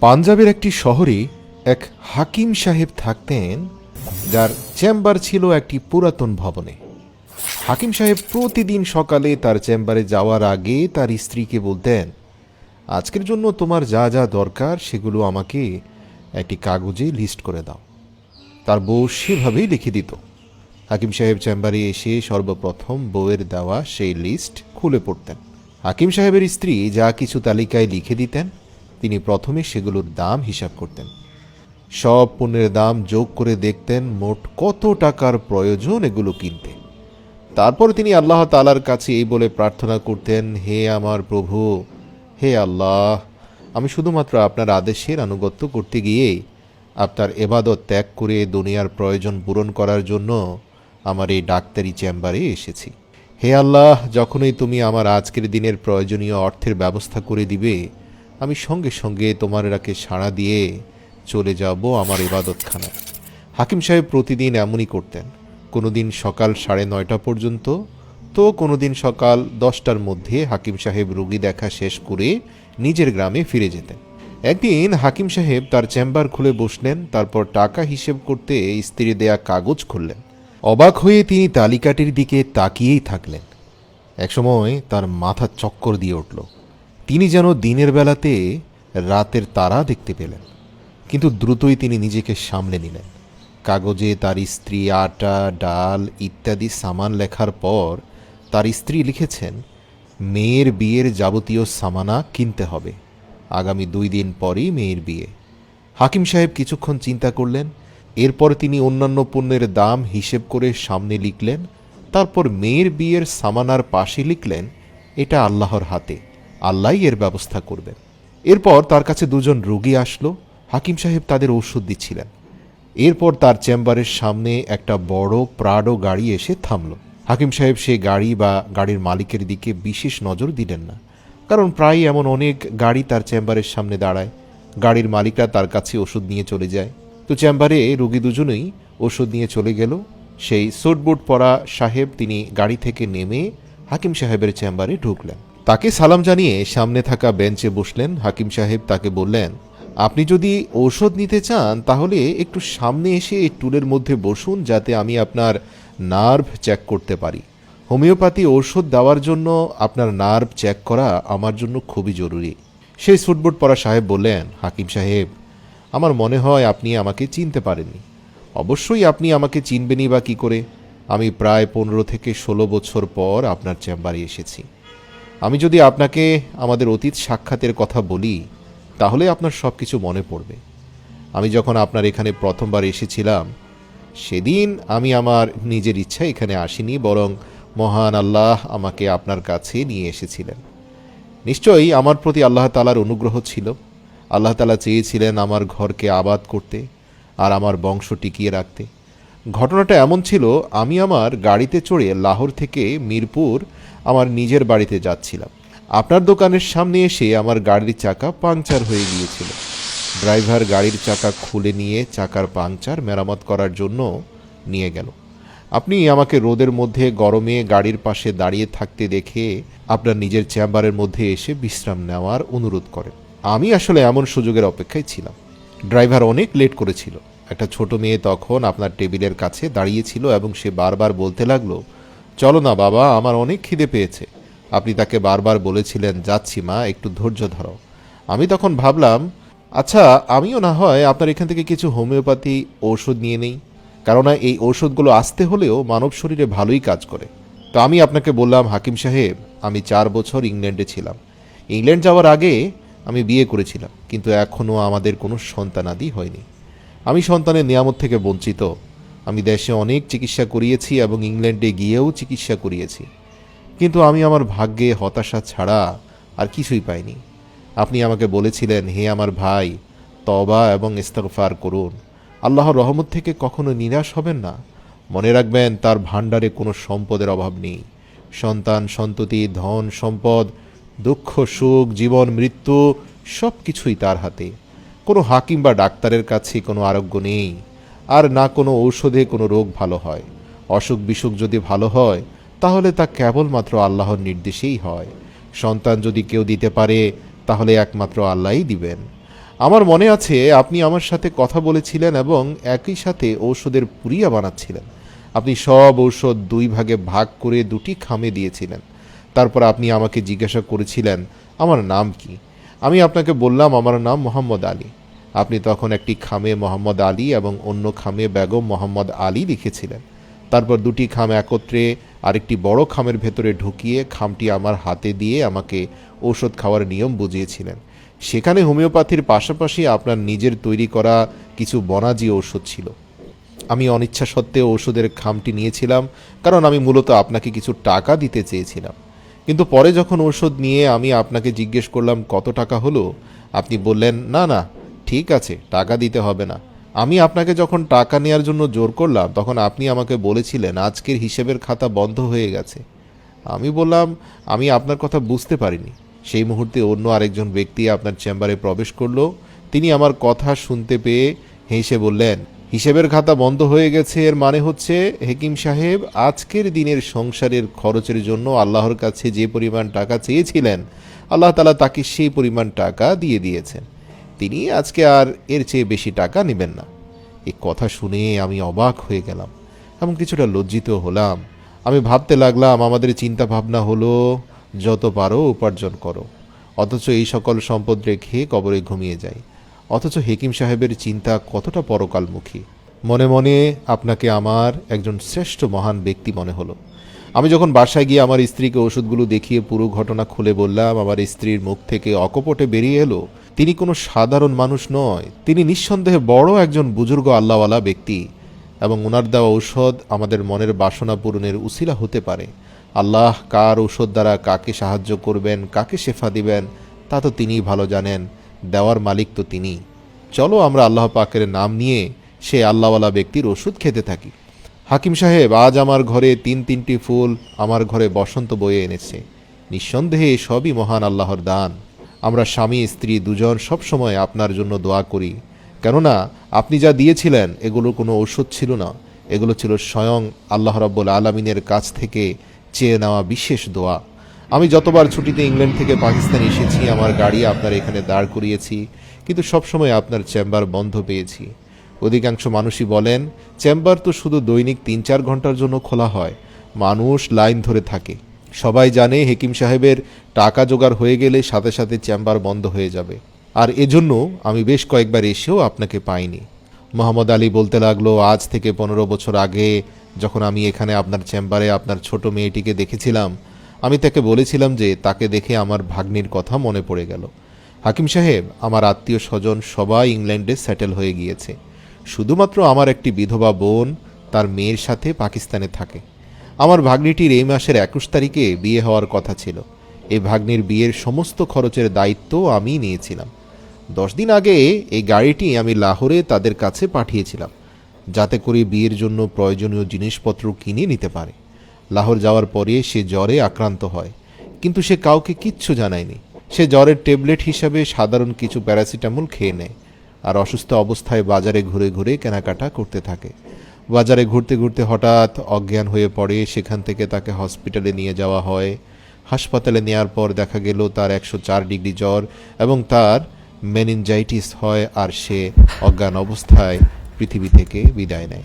পাঞ্জাবের একটি শহরে এক হাকিম সাহেব থাকতেন, যার চেম্বার ছিল একটি পুরাতন ভবনে। হাকিম সাহেব প্রতিদিন সকালে তার চেম্বারে যাওয়ার আগে তার স্ত্রীকে বলতেন, আজকের জন্য তোমার যা যা দরকার সেগুলো আমাকে একটি কাগজে লিস্ট করে দাও। তার বউ সেভাবেই লিখে দিত। হাকিম সাহেব চেম্বারে এসে সর্বপ্রথম বউয়ের দেওয়া সেই লিস্ট খুলে পড়তেন। হাকিম সাহেবের স্ত্রী যা কিছু তালিকায় লিখে দিতেন তিনি প্রথমে সেগুলোর দাম হিসাব করতেন। সব পণ্যের দাম যোগ করে দেখতেন মোট কত টাকার প্রয়োজন এগুলো কিনতে। তারপর তিনি আল্লাহ তালার কাছে এই বলে প্রার্থনা করতেন, হে আমার প্রভু, হে আল্লাহ, আমি শুধুমাত্র আপনার আদেশের আনুগত্য করতে গিয়ে আপনার এবাদত ত্যাগ করে দুনিয়ার প্রয়োজন পূরণ করার জন্য আমার এই ডাক্তারি চেম্বারে এসেছি। হে আল্লাহ, যখনই তুমি আমার আজকের দিনের প্রয়োজনীয় অর্থের ব্যবস্থা করে দিবে আমি সঙ্গে সঙ্গে তোমার রাকে সাড়া দিয়ে চলে যাব আমার ইবাদতখানায়। হাকিম সাহেব প্রতিদিন এমনই করতেন। কোনোদিন সকাল সাড়ে নয়টা পর্যন্ত তো কোনোদিন সকাল দশটার মধ্যে হাকিম সাহেব রুগী দেখা শেষ করে নিজের গ্রামে ফিরে যেতেন। একদিন হাকিম সাহেব তার চেম্বার খুলে বসলেন, তারপর টাকা হিসেব করতে স্ত্রী দেয়া কাগজ খুললেন। অবাক হয়ে তিনি তালিকাটির দিকে তাকিয়েই থাকলেন। একসময় তার মাথা চক্কর দিয়ে উঠল। তিনি যেন দিনের বেলাতে রাতের তারা দেখতে পেলেন, কিন্তু দ্রুতই তিনি নিজেকে সামলে নিলেন। কাগজে তার স্ত্রী আটা, ডাল ইত্যাদি সামান লেখার পর তার স্ত্রী লিখেছেন, মেয়ের বিয়ের যাবতীয় সামানা কিনতে হবে। আগামী দুই দিন পরেই মেয়ের বিয়ে। হাকিম সাহেব কিছুক্ষণ চিন্তা করলেন, এরপর তিনি অন্যান্য পণ্যের দাম হিসেব করে সামনে লিখলেন, তারপর মেয়ের বিয়ের সামানার পাশে লিখলেন, এটা আল্লাহর হাতে। আল্লাহই এর ব্যবস্থা করবেন। এরপর তার কাছে দুজন রোগী আসলো। হাকিম সাহেব তাদের ওষুধ দিচ্ছিলেন। এরপর তার চেম্বারের সামনে একটা বড় প্রাডো গাড়ি এসে থামল। হাকিম সাহেব সে গাড়ি বা গাড়ির মালিকের দিকে বিশেষ নজর দিলেন না, কারণ প্রায় এমন অনেক গাড়ি তার চেম্বারের সামনে দাঁড়ায়। গাড়ির মালিকরা তার কাছে ওষুধ নিয়ে চলে যায়। তো চেম্বারে রোগী দুজনেই ওষুধ নিয়ে চলে গেল। সেই সুটবুট পরা সাহেব তিনি গাড়ি থেকে নেমে হাকিম সাহেবের চেম্বারে ঢুকলেন। তাকে সালাম জানিয়ে সামনে থাকা বেঞ্চে বসলেন হাকিম সাহেব। তাকে বললেন, আপনি যদি ঔষধ নিতে চান, তাহলে একটু সামনে এসে টুলের মধ্যে বসুন, যাতে আমি আপনার নার্ভ চেক করতে পারি। হোমিওপ্যাথি ঔষধ দেওয়ার জন্য আপনার নার্ভ চেক করা আমার জন্য খুবই জরুরি। সেই সুটবুট পরা সাহেব বললেন, হাকিম সাহেব, আমার মনে হয় আপনি আমাকে চিনতে পারেননি। অবশ্যই আপনি আমাকে চিনবেনই বা কী করে? আমি প্রায় পনেরো থেকে ষোলো বছর পর আপনার চেম্বারে এসেছি। আমি যদি আপনাকে আমাদের অতীত সাক্ষাতের কথা বলি, তাহলে আপনার সব কিছু মনে পড়বে। আমি যখন আপনার এখানে প্রথমবার এসেছিলাম, সেদিন আমি আমার নিজের ইচ্ছা এখানে আসিনি, বরং মহান আল্লাহ আমাকে আপনার কাছে নিয়ে এসেছিলেন। নিশ্চয়ই আমার প্রতি আল্লাহ তালার অনুগ্রহ ছিল। আল্লাহ তালা চেয়েছিলেন আমার ঘরকে আবাদ করতে আর আমার বংশ টিকিয়ে রাখতে। ঘটনাটা এমন ছিল, আমি আমার গাড়িতে চড়ে লাহোর থেকে মিরপুর আমার নিজের বাড়িতে যাচ্ছিলাম। আপনার দোকানের সামনে এসে আমার গাড়ির চাকা পাংচার হয়ে গিয়েছিল। ড্রাইভার গাড়ির চাকা খুলে নিয়ে চাকার পাংচার মেরামত করার জন্য নিয়ে গেল। আপনি আমাকে রোদের মধ্যে, গরমে গাড়ির পাশে দাঁড়িয়ে থাকতে দেখে আপনার নিজের চেম্বারের মধ্যে এসে বিশ্রাম নেওয়ার অনুরোধ করেন। আমি আসলে এমন সুযোগের অপেক্ষায় ছিলাম। ড্রাইভার অনেক লেট করেছিল। একটা ছোট মেয়ে তখন আপনার টেবিলের কাছে দাঁড়িয়েছিল এবং সে বারবার বলতে লাগল চলো না বাবা, আমার অনেক খিদে পেয়েছে। আপনি তাকে বারবার বলেছিলেন, যাচ্ছি মা, একটু ধৈর্য ধরো। আমি তখন ভাবলাম আচ্ছা আমিও না হয় আপনার এখান থেকে কিছু হোমিওপ্যাথি ঔষধ নিয়ে নেই? কেননা এই ঔষধগুলো আসতে হলেও মানব শরীরে ভালোই কাজ করে। তো আমি আপনাকে বললাম, হাকিম সাহেব, আমি চার বছর ইংল্যান্ডে ছিলাম। ইংল্যান্ড যাওয়ার আগে আমি বিয়ে করেছিলাম, কিন্তু এখনও আমাদের কোনো সন্তানাদি হয়নি। আমি সন্তানের নিয়ামত থেকে বঞ্চিত। আমি দেশে অনেক চিকিৎসা করিয়েছি এবং ইংল্যান্ডে গিয়েও চিকিৎসা করিয়েছি। কিন্তু আমি আমার ভাগ্যে হতাশা ছাড়া আর কিছুই পাইনি। আপনি আমাকে বলেছিলেন, হে আমার ভাই তবা এবং ইস্তফার করুন। আল্লাহর রহমত থেকে কখনো নিরাশ হবেন না। মনে রাখবেন, তার ভাণ্ডারে কোনো সম্পদের অভাব নেই। সন্তান সন্ততি, ধন সম্পদ, দুঃখ, সুখ, জীবন, মৃত্যু সব কিছুই তার হাতে। কোনো হাকিম বা ডাক্তারের কাছে কোনো আরোগ্য নেই। আর না কোনো ঔষধে কোনো রোগ ভালো হয়। অসুখ বিসুখ যদি ভালো হয়, তাহলে তা কেবলমাত্র আল্লাহর নির্দেশেই হয়। সন্তান যদি কেউ দিতে পারে, তাহলে একমাত্র আল্লাহই দিবেন। আমার মনে আছে, আপনি আমার সাথে কথা বলেছিলেন এবং একই সাথে ঔষধের পুরিয়া বানাচ্ছিলেন। আপনি সব ঔষধ দুই ভাগে ভাগ করে দুটি খামে দিয়েছিলেন। তারপর আপনি আমাকে জিজ্ঞাসা করেছিলেন, আমার নাম কি? আমি আপনাকে বললাম, আমার নাম মোহাম্মদ আলী। আপনি তখন একটি খামে মোহাম্মদ আলী এবং অন্য খামে বেগম মোহাম্মদ আলী লিখেছিলেন। তারপর দুটি খাম একত্রে আরেকটি বড় খামের ভেতরে ঢুকিয়ে খামটি আমার হাতে দিয়ে আমাকে ঔষধ খাওয়ার নিয়ম বুঝিয়েছিলেন। সেখানে হোমিওপ্যাথির পাশাপাশি আপনার নিজের তৈরি করা কিছু বনাজি ঔষধ ছিল। আমি অনিচ্ছা সত্ত্বেও ওষুধের খামটি নিয়েছিলাম, কারণ আমি মূলত আপনাকে কিছু টাকা দিতে চেয়েছিলাম। কিন্তু পরে যখন ওষুধ নিয়ে আমি আপনাকে জিজ্ঞেস করলাম, কত টাকা হলো? আপনি বললেন, না না ঠিক আছে, টাকা দিতে হবে না। আমি আপনাকে যখন টাকা নেওয়ার জন্য জোর করলাম, তখন আপনি আমাকে বলেছিলেন আজকের হিসেবের খাতা বন্ধ হয়ে গেছে। আমি বললাম, আমি আপনার কথা বুঝতে পারিনি। সেই মুহূর্তে অন্য আরেকজন ব্যক্তি আপনার চেম্বারে প্রবেশ করল। তিনি আমার কথা শুনতে পেয়ে হেসে বললেন, হিসেবের খাতা বন্ধ হয়ে গেছে, এর মানে হচ্ছে, হেকিম সাহেব, আজকের দিনের সংসারের খরচের জন্য আল্লাহর কাছে যে পরিমাণ টাকা চেয়েছিলেন, আল্লাহ তালা তাকে সেই পরিমাণ টাকা দিয়ে দিয়েছেন। তিনি আজকে আর এর চেয়ে বেশি টাকা নেবেন না। এই কথা শুনে আমি অবাক হয়ে গেলাম। এবং কিছুটা লজ্জিত হলাম। আমি ভাবতে লাগলাম, আমাদের চিন্তা ভাবনা হলো, যত পারো উপার্জন করো। অথচ এই সকল সম্পদ রেখে কবরে ঘুমিয়ে যাই। অথচ হেকিম সাহেবের চিন্তা কতটা পরকালমুখী। মনে মনে আপনাকে আমার একজন শ্রেষ্ঠ মহান ব্যক্তি মনে হলো। আমি যখন বাসায় গিয়ে আমার স্ত্রীকে ওষুধগুলো দেখিয়ে পুরো ঘটনা খুলে বললাম, আমার স্ত্রীর মুখ থেকে অকপটে বেরিয়ে এলো তিনি কোনো সাধারণ মানুষ নয়। তিনি নিঃসন্দেহে বড় একজন বুজুর্গ আল্লাহওয়ালা ব্যক্তি এবং ওনার দেওয়া ঔষধ আমাদের মনের বাসনা পূরণের উসিলা হতে পারে। আল্লাহ কার ঔষধ দ্বারা কাকে সাহায্য করবেন, কাকে শেফা দিবেন, তা তো তিনিই ভালো জানেন, দেওয়ার মালিক তো তিনি। চলো আমরা আল্লাহ পাকের নাম নিয়ে সে আল্লাহওয়ালা ব্যক্তির ওষুধ খেতে থাকি। হাকিম সাহেব, আজ আমার ঘরে তিন তিনটি ফুল আমার ঘরে বসন্ত বয়ে এনেছে। নিঃসন্দেহে সবই মহান আল্লাহর দান। আমরা স্বামী, স্ত্রী দুজন সবসময় আপনার জন্য দোয়া করি। কেননা, আপনি যা দিয়েছিলেন এগুলো কোনো ঔষধ ছিল না। এগুলো ছিল স্বয়ং আল্লাহ রাব্বুল আলমিনের কাছ থেকে চেয়ে নেওয়া বিশেষ দোয়া। আমি যতবার ছুটিতে ইংল্যান্ড থেকে পাকিস্তান এসেছি, আমার গাড়ি আপনার এখানে দাঁড় করিয়েছি, কিন্তু সবসময় আপনার চেম্বার বন্ধ পেয়েছি। অধিকাংশ মানুষই বলেন, চেম্বার তো শুধু দৈনিক তিন চার ঘণ্টার জন্য খোলা হয়, মানুষ লাইন ধরে থাকে। সবাই জানে হেকিম সাহেবের টাকা জোগাড় হয়ে গেলে সাথে সাথে চেম্বার বন্ধ হয়ে যাবে। আর এজন্য আমি বেশ কয়েকবার এসেও আপনাকে পাইনি। মোহাম্মদ আলী বলতে লাগল, আজ থেকে পনেরো বছর আগে যখন আমি এখানে আপনার চেম্বারে আপনার ছোট মেয়েটিকে দেখেছিলাম, আমি তাকে বলেছিলাম যে তাকে দেখে আমার ভাগ্নির কথা মনে পড়ে গেল। হাকিম সাহেব, আমার আত্মীয় স্বজন সবাই ইংল্যান্ডে সেটেল হয়ে গিয়েছে। শুধুমাত্র আমার একটি বিধবা বোন তার মেয়ের সাথে পাকিস্তানে থাকে। আমার ভাগ্নিটির এই মাসের একুশ তারিখে বিয়ে হওয়ার কথা ছিল। এই ভাগ্নির বিয়ের সমস্ত খরচের দায়িত্ব আমি নিয়েছিলাম। দশ দিন আগে এই গাড়িটি আমি লাহোরে তাদের কাছে পাঠিয়েছিলাম, যাতে করে বিয়ের জন্য প্রয়োজনীয় জিনিসপত্র কিনে নিতে পারে। লাহোর যাওয়ার পরে সে জ্বরে আক্রান্ত হয়, কিন্তু সে কাউকে কিচ্ছু জানায়নি। সে জ্বরের ট্যাবলেট হিসাবে সাধারণ কিছু প্যারাসিটামল খেয়ে নেয়, আর অসুস্থ অবস্থায় বাজারে ঘুরে ঘুরে কেনাকাটা করতে থাকে। বাজারে ঘুরতে ঘুরতে হঠাৎ অজ্ঞান হয়ে পড়ে। সেখান থেকে তাকে হসপিটালে নিয়ে যাওয়া হয়। হাসপাতালে নেওয়ার পর দেখা গেল তার একশো চার ডিগ্রি জ্বর এবং তার মেনিনজাইটিস হয় আর সে অজ্ঞান অবস্থায় পৃথিবী থেকে বিদায় নেয়।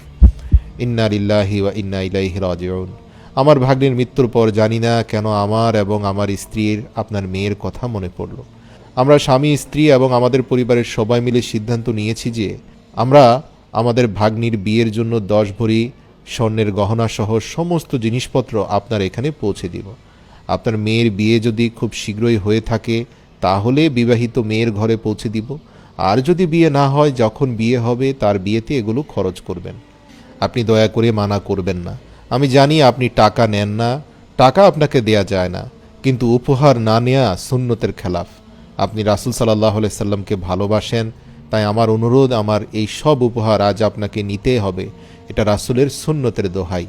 ইন্না লিল্লাহি ওয়া ইন্না ইলাইহি রাজিউন। আমার ভাগ্নের মৃত্যুর পর জানি না কেন আমার এবং আমার স্ত্রীর, আপনার মেয়ের কথা মনে পড়ল। আমরা স্বামী, স্ত্রী এবং আমাদের পরিবারের সবাই মিলে সিদ্ধান্ত নিয়েছি যে আমরা আমাদের ভাগ্নির বিয়ের জন্য দশ ভরি স্বর্ণের গহনা সহ সমস্ত জিনিসপত্র আপনার এখানে পৌঁছে দিব। আপনার মেয়ের বিয়ে যদি খুব শীঘ্রই হয়ে থাকে, তাহলে বিবাহিত মেয়ের ঘরে পৌঁছে দিব। আর যদি বিয়ে না হয়, যখন বিয়ে হবে, তার বিয়েতে এগুলো খরচ করবেন। আপনি দয়া করে মানা করবেন না। আমি জানি আপনি টাকা নেন না, টাকা আপনাকে দেয়া যায় না, কিন্তু উপহার না নেয়া সুন্নতের খেলাফ। আপনি রাসুল সাল্লাহ সাল্লামকে ভালোবাসেন তাই আমার অনুরোধ, আমার এই সব উপহার আজ আপনাকে নিতে হবে। এটা রাসুলের সুন্নতের দোহাই।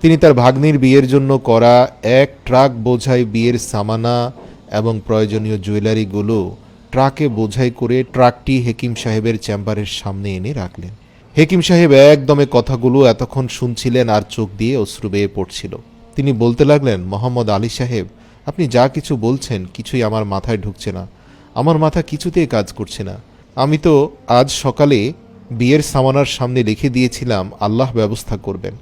তিনি তার ভাগ্নির বিয়ের জন্য করা এক ট্রাক বোঝাই বিয়ের সামানা এবং প্রয়োজনীয় জুয়েলারিগুলো ট্রাকে বোঝাই করে ট্রাকটি হেকিম সাহেবের চেম্বারের সামনে এনে রাখলেন। হেকিম সাহেব একদমে কথাগুলো এতক্ষণ শুনছিলেন আর চোখ দিয়ে অশ্রু বেয়ে পড়ছিল। তিনি বলতে লাগলেন, মোহাম্মদ আলী সাহেব, আপনি যা কিছু বলছেন কিছুই আমার মাথায় ঢুকছে না। আমার মাথা কিছুতেই কাজ করছে না। আমি তো আজ সকালে বিয়ের সামানার সামনে লিখে দিয়েছিলাম, আল্লাহ ব্যবস্থা করবেন।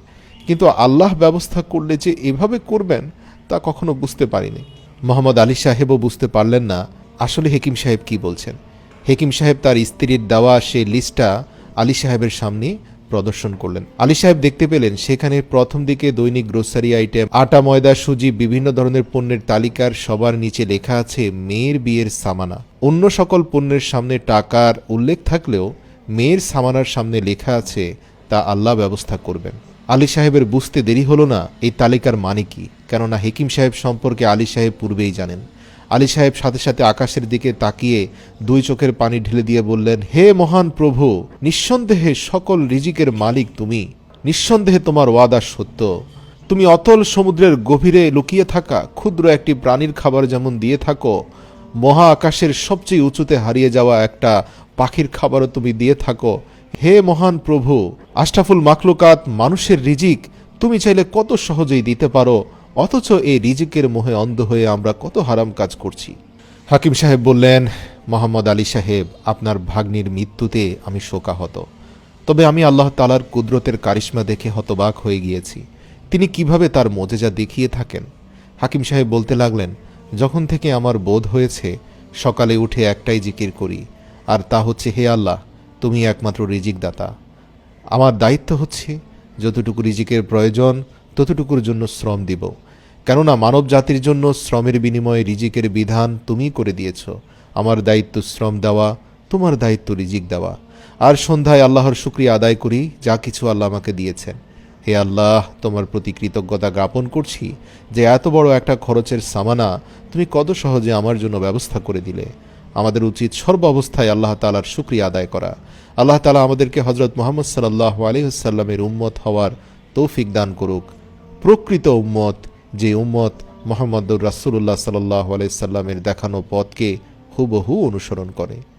কিন্তু আল্লাহ ব্যবস্থা করলে যে এভাবে করবেন, তা কখনো বুঝতে পারিনি। মোহাম্মদ আলী সাহেবও বুঝতে পারলেন না আসলে হেকিম সাহেব কি বলছেন। হেকিম সাহেব তার স্ত্রীর দেওয়া সেই লিস্টটা আলী সাহেবের সামনে প্রদর্শন করলেন। আলী সাহেব দেখতে পেলেন, সেখানে প্রথম দিকে দৈনিক গ্রোসারি আইটেম, আটা, ময়দা, সুজি, বিভিন্ন ধরনের পণ্যের তালিকার সবার নিচে লেখা আছে, মেয়ের বিয়ের সামানা। অন্য সকল পণ্যের সামনে টাকার উল্লেখ থাকলেও মেয়ের সামানার সামনে লেখা আছে, তা আল্লাহ ব্যবস্থা করবেন। আলী সাহেবের বুঝতে দেরি হলো না, এই তালিকার মানে কি? কেননা হেকিম সাহেব সম্পর্কে আলী সাহেব পূর্বেই জানেন। আলী সাহেব সাথে সাথে আকাশের দিকে তাকিয়ে দুই চোখের পানি ঢেলে দিয়ে বললেন, হে মহান প্রভু, নিঃসন্দেহে সকল রিজিকের মালিক তুমি। নিঃসন্দেহে তোমার ওয়াদা সত্য। তুমি অতল সমুদ্রের গভীরে লুকিয়ে থাকা ক্ষুদ্র একটি প্রাণীর খাবার যেমন দিয়ে থাকো মহা আকাশের সবচেয়ে উঁচুতে হারিয়ে যাওয়া একটা পাখির খাবারও তুমি দিয়ে থাকো। হে মহান প্রভু, আশরাফুল মাকলুকাত মানুষের রিজিক তুমি চাইলে কত সহজেই দিতে পারো, অথচ এই রিজিকের মোহে অন্ধ হয়ে আমরা কত হারাম কাজ করছি। হাকিম সাহেব বললেন, মোহাম্মদ আলী সাহেব, আপনার ভাগ্নির মৃত্যুতে আমি শোকাহত। তবে আমি আল্লাহ তালার কুদরতের কারিশ্মা দেখে হতবাক হয়ে গিয়েছি। তিনি কীভাবে তার মোজেজা দেখিয়ে থাকেন? হাকিম সাহেব বলতে লাগলেন যখন থেকে আমার বোধ হয়েছে, সকালে উঠে একটাই জিকির করি, আর তা হচ্ছে, হে আল্লাহ, তুমি একমাত্র রিজিকদাতা। আমার দায়িত্ব হচ্ছে, যতটুকু রিজিকের প্রয়োজন, ততটুকুর জন্য শ্রম দিব। কেননা মানব জাতির জন্য শ্রমের বিনিময়ে রিজিকের বিধান তুমি করে দিয়েছ। আমার দায়িত্ব শ্রম দেওয়া, তোমার দায়িত্ব রিজিক দেওয়া। আর সন্ধ্যায় আল্লাহর শুক্রিয়া আদায় করি, যা কিছু আল্লাহ আমাকে দিয়েছেন। হে আল্লাহ, তোমার প্রতি কৃতজ্ঞতা জ্ঞাপন করছি যে এত বড় একটা খরচের সামানা তুমি কত সহজে আমার জন্য ব্যবস্থা করে দিলে। আমাদের উচিত সর্ব অবস্থায় আল্লাহ তালার শুক্রিয়া আদায় করা। আল্লাহ তালা আমাদেরকে হজরত মোহাম্মদ সাল্লাহ আলহিহাল্লামের উম্মত হওয়ার তৌফিক দান করুক। প্রকৃত উম্মত, যে উম্মত মোহাম্মদুর রাসুল্লাহ সাল্লাহ আলাইসাল্লামের দেখানো পথকে হুবহু অনুসরণ করে।